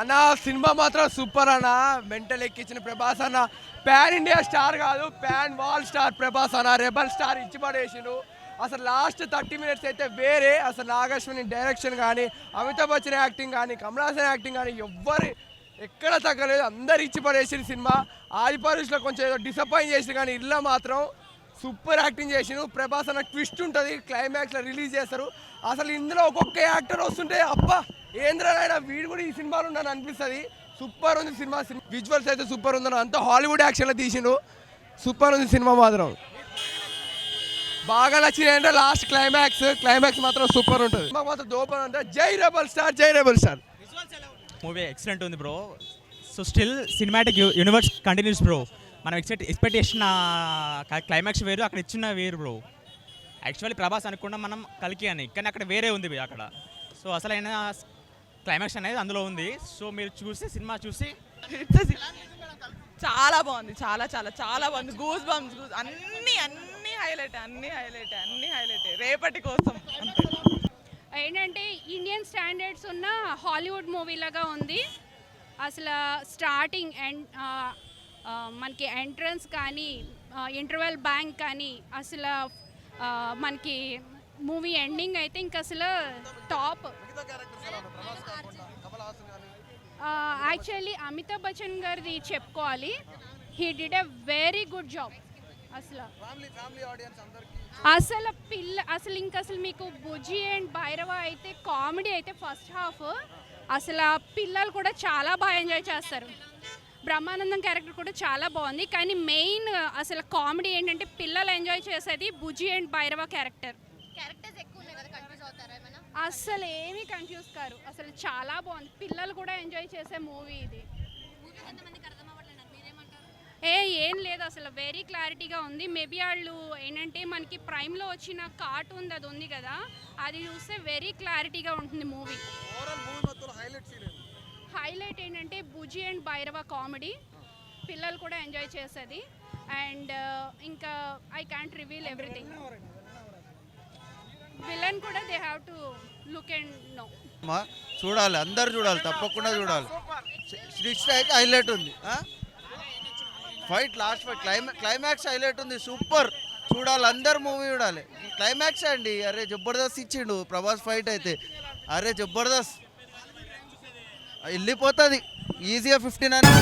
అన్న సినిమా మాత్రం సూపర్ అన్న. మెంటల్ ఎక్కించిన ప్రభాస్ అన్న. ప్యాన్ ఇండియా స్టార్ కాదు ప్యాన్ వాల్ స్టార్ ప్రభాస్ అన్న. రెబల్ స్టార్ ఇచ్చి పడేసిండు. అసలు లాస్ట్ థర్టీ మినిట్స్ అయితే వేరే. అసలు నాగశ్వని డైరెక్షన్ కానీ అమితాబ్ బచ్చన్ యాక్టింగ్ కానీ కమల్ హాసన్ యాక్టింగ్ కానీ ఎవ్వరు ఎక్కడ తగ్గలేదు. అందరు ఇచ్చి పడేసిన సినిమా. ఆదిపరుషులో కొంచెం ఏదో డిసప్పాయింట్ చేసిన కానీ ఇల్లు మాత్రం సూపర్ యాక్టింగ్ చేసిన ప్రభాస్ అన్న ట్విస్ట్ ఉంటుంది. క్లైమాక్స్లో రిలీజ్ చేస్తారు. అసలు ఇందులో ఒక్కొక్క యాక్టర్ వస్తుంటే అబ్బా! ఏంద్రనైనా వీడు కూడా ఈ సినిమాలో ఉన్నాను అనిపిస్తుంది. సూపర్ ఉంది సినిమా. విజువల్స్ అయితే సూపర్ ఉందని అంతా హాలీవుడ్ యాక్షన్లో తీసిండు. సూపర్ ఉంది సినిమా మాత్రం. బాగా నచ్చింది అంటే లాస్ట్ క్లైమాక్స్ క్లైమాక్స్ మాత్రం సూపర్ ఉంటుంది. సినిమా మాత్రం దోపర్ అంటే జై రెబల్ స్టార్ జై రెబల్ స్టార్. మూవీ ఎక్సలెంట్ ఉంది bro so still cinematic universe continues bro మనం ఎక్సెప్ట్ ఎక్స్పెక్ట్ చేసిన క్లైమాక్స్ వేరు అక్కడ ఇచ్చిన వేరు బ్రో యాక్చువల్లీ ప్రభాస్ అనుకున్నా మనం కలికి అని. కానీ అక్కడ వేరే ఉంది అక్కడ. సో అసలైన క్లైమాక్స్ అనేది అందులో ఉంది. సో మీరు చూసి సినిమా చూసి చాలా బాగుంది. చాలా చాలా చాలా బాగుంది. గూస్ బంప్స్ గూస్ అన్ని అన్ని హైలైట్ అన్ని హైలైట్ అన్ని హైలైట్ రేపటి కోసం. ఏంటంటే ఇండియన్ స్టాండర్డ్స్ ఉన్న హాలీవుడ్ మూవీ లాగా ఉంది. అసలు స్టార్టింగ్ అండ్ మనకి ఎంట్రన్స్ కానీ ఇంటర్వెల్ బ్యాంక్ కానీ అసలు మనకి మూవీ ఎండింగ్ అయితే ఇంకా అసలు టాప్. యాక్చువల్లీ అమితాబ్ బచ్చన్ గారిది చెప్పుకోవాలి. He did a very good job అసలు. అసలు పిల్ల అసలు ఇంకా అసలు మీకు బుజ్జి అండ్ భైరవ అయితే కామెడీ అయితే ఫస్ట్ హాఫ్. అసలు ఆ పిల్లలు కూడా చాలా బాగా ఎంజాయ్ చేస్తారు. బ్రహ్మానందం క్యారెక్టర్ కూడా చాలా బాగుంది. కానీ మెయిన్ అసలు కామెడీ ఏంటంటే పిల్లలు ఎంజాయ్ చేసేది Bujji and Bhairava character characters ఎక్కువ ఉన్నాయి కదా కన్ఫ్యూజ్ అసలు ఏమీ కన్ఫ్యూజ్ కారు. అసలు చాలా బాగుంది. పిల్లలు కూడా ఎంజాయ్ చేసే మూవీ ఇది. మూవీ ఎంతమందికి అర్థం అవ్వట్లేదు మీరేమంటారు? ఏ ఏం లేదు. అసలు వెరీ క్లారిటీగా ఉంది. మేబీ వాళ్ళు ఏంటంటే మనకి ప్రైమ్లో వచ్చిన కార్టూన్ అది ఉంది కదా అది చూస్తే వెరీ క్లారిటీగా ఉంటుంది మూవీ హైలైట్ ఏంటంటే బుజి అండ్ భైరవ కామెడీ పిల్లలు కూడా ఎంజాయ్ చేసేది. అండ్ ఇంకా I can't reveal everything villain కూడా they have to look and no అమ్మా, చూడాలి అందరు చూడాలి తప్పకుండా చూడాలి. సిక్స్ అయితే హైలైట్ ఉంది fight last fight climax climax highlight ఉంది సూపర్ చూడాలి అందరు మూవీ చూడాలి. క్లైమాక్స్ అండి అరే జబర్దస్త్ ఇచ్చిండు ప్రభాస్ ఫైట్ అయితే. అరే జబర్దస్త్. వెళ్ళిపోతుంది ఈజీగా ఫిఫ్టీన్ అని